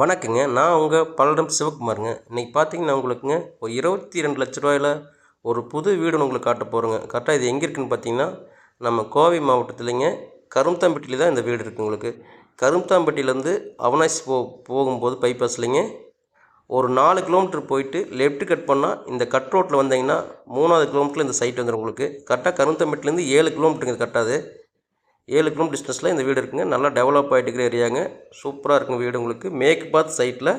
வணக்கங்க. நான் உங்கள் பல்லடம் சிவகுமாருங்க. இன்றைக்கி பார்த்தீங்கன்னா உங்களுக்குங்க ஒரு இருபத்தி ரெண்டு லட்ச ரூபாயில் ஒரு புது வீடு ஒன்று உங்களுக்கு காட்ட போகிறோங்க கரெக்டாக இது எங்கே இருக்குதுன்னு பார்த்தீங்கன்னா நம்ம கோவை மாவட்டத்துலேங்க கரும்தாம்பட்டியில் தான் இந்த வீடு இருக்குது உங்களுக்கு. கரும்தாம்பட்டியிலேருந்து அவனாசி போ போகும்போது பைபாஸ்லேங்க ஒரு நாலு கிலோமீட்டர் போயிட்டு லெஃப்ட் கட் பண்ணால் இந்த கட் ரோட்டில் வந்தீங்கன்னா மூணாவது கிலோமீட்டரில் இந்த சைட் வந்துடும் உங்களுக்கு. கரெக்டாக கரும்தாம்பட்டிலேருந்து ஏழு கிலோமீட்டருங்க கட்டாது ஏழு கிலோமீட்டர் டிஸ்டன்ஸில் இந்த வீடு இருக்குங்க. நல்லா டெவலப் ஆகிட்டு இருக்கிற ஏரியாங்க சூப்பராக இருக்குங்க வீடு உங்களுக்கு. மேற்கு பார்த்து சைட்டில்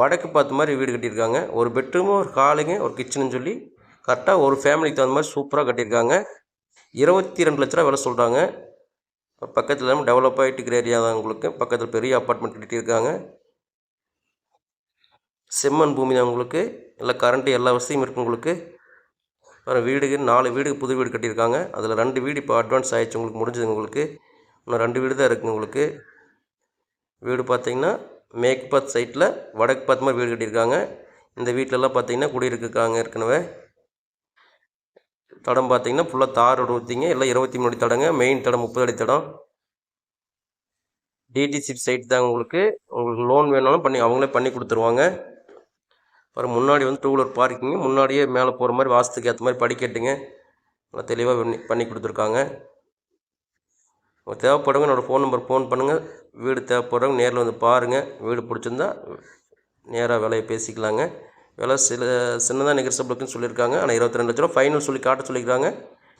வடக்கு பார்த்து மாதிரி வீடு கட்டியிருக்காங்க. ஒரு பெட்ரூமு ஒரு ஹாலுங்க ஒரு கிச்சனுன்னு சொல்லி கரெக்டாக ஒரு ஃபேமிலிக்கு தகுந்த மாதிரி சூப்பராக கட்டியிருக்காங்க. இருபத்தி ரெண்டு லட்ச ரூபா விலை சொல்கிறாங்க பக்கத்தில் டெவலப் ஆகிட்டு இருக்கிற ஏரியா தான் உங்களுக்கு. பக்கத்தில் பெரிய அப்பார்ட்மெண்ட் கட்டியிருக்காங்க. செம்மண் பூமி தான் உங்களுக்கு. எல்லாம் கரண்ட்டு எல்லா வசதியும் இருக்குது உங்களுக்கு. வேறு வீடுக்கு நாலு வீடுக்கு புது வீடு கட்டியிருக்காங்க. அதில் ரெண்டு வீடு இப்போ அட்வான்ஸ் ஆகிடுச்சு உங்களுக்கு முடிஞ்சது உங்களுக்கு. இன்னும் ரெண்டு வீடு தான் இருக்குது உங்களுக்கு. வீடு பார்த்தீங்கன்னா மேற்கு பாத் சைட்டில் வடக்கு பார்த்த மாதிரி வீடு கட்டியிருக்காங்க. இந்த வீட்டிலலாம் பார்த்தீங்கன்னா குடியிருக்காங்க ஏற்கனவே தடம் பார்த்தீங்கன்னா ஃபுல்லாக தார் ஊற்றிங்க எல்லாம் இருபத்தி மூணு தடங்க மெயின் தடம் முப்பது அடி தடம். டிடிசி சைட் தான் உங்களுக்கு. உங்களுக்கு லோன் வேணாலும் பண்ணி அவங்களே பண்ணி கொடுத்துருவாங்க. அப்புறம் முன்னாடி வந்து டூ வீலர் பார்க்கிங்கு முன்னாடியே மேலே போகிற மாதிரி வாசத்துக்கு ஏற்ற மாதிரி படிக்கட்டுங்க நல்லா தெளிவாக பண்ணி பண்ணி கொடுத்துருக்காங்க. தேவைப்படுங்க என்னோடய ஃபோன் நம்பர் ஃபோன் பண்ணுங்கள் வீடு தேவைப்படுறவங்க நேரில் வந்து பாருங்கள் வீடு பிடிச்சிருந்தா நேராக விலையை பேசிக்கலாங்க. விலை சில சின்னதாக நெகர்சபிளுக்குன்னு சொல்லியிருக்காங்க. ஆனால் இருபத்தி ரெண்டு லட்ச ரூபா ஃபைனல் சொல்லி காட்ட சொல்லியிருக்காங்க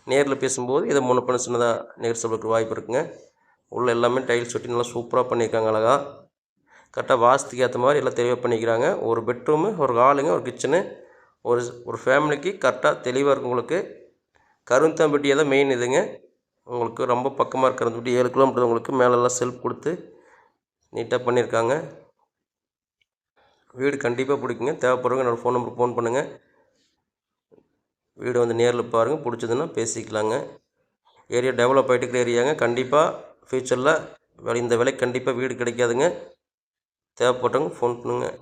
நேரில் பேசும்போது இதை முன்ன பண்ண சின்னதாக நெகர்சபிளுக்கு வாய்ப்பு இருக்குங்க. உள்ளே எல்லாமே டைல்ஸ் ஒட்டி நல்லா சூப்பராக பண்ணியிருக்காங்க அழகாக கரெக்டாக வாஸ்துக்கு ஏற்ற மாதிரி எல்லாம் தெளிவாக பண்ணிக்கிறாங்க. ஒரு பெட்ரூமு ஒரு ஹாலுங்க ஒரு கிச்சனு ஒரு ஒரு ஃபேமிலிக்கு கரெக்டாக தெளிவாக இருக்கும் உங்களுக்கு. கருந்தாம்பட்டியை தான் மெயின் இதுங்க. உங்களுக்கு ரொம்ப பக்கமாக இருக்கிறதுபட்டி ஏழு கிலோமீட்டர் உங்களுக்கு மேலெல்லாம் செல்ஃப் கொடுத்து நீட்டாக பண்ணியிருக்காங்க வீடு கண்டிப்பாக பிடிக்குங்க. தேவைப்படுறவங்க என்னோடய ஃபோன் நம்பர் ஃபோன் பண்ணுங்கள் வீடு வந்து நேரில் பாருங்கள் பிடிச்சதுன்னா பேசிக்கலாங்க. ஏரியா டெவலப் ஆகிட்டு இருக்கிற ஏரியாங்க கண்டிப்பாக ஃப்யூச்சரில் இந்த விலைக்கு கண்டிப்பாக வீடு கிடைக்காதுங்க. தேவைப்பட்டவங்க ஃபோன் பண்ணுங்கள்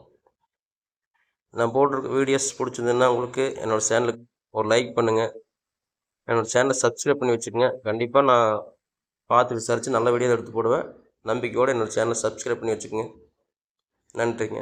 நான் போட்டிருக்க வீடியோஸ் பிடிச்சிருந்ததுன்னா உங்களுக்கு என்னோடய சேனலுக்கு ஒரு லைக் பண்ணுங்கள் என்னோடய சேனலை சப்ஸ்கிரைப் பண்ணி வச்சுக்கோங்க. கண்டிப்பாக நான் பார்த்து விசாரித்து நல்ல வீடியோ எடுத்து போடுவேன். நம்பிக்கையோடு என்னோடய சேனலை சப்ஸ்கிரைப் பண்ணி வச்சுக்கோங்க. நன்றிங்க.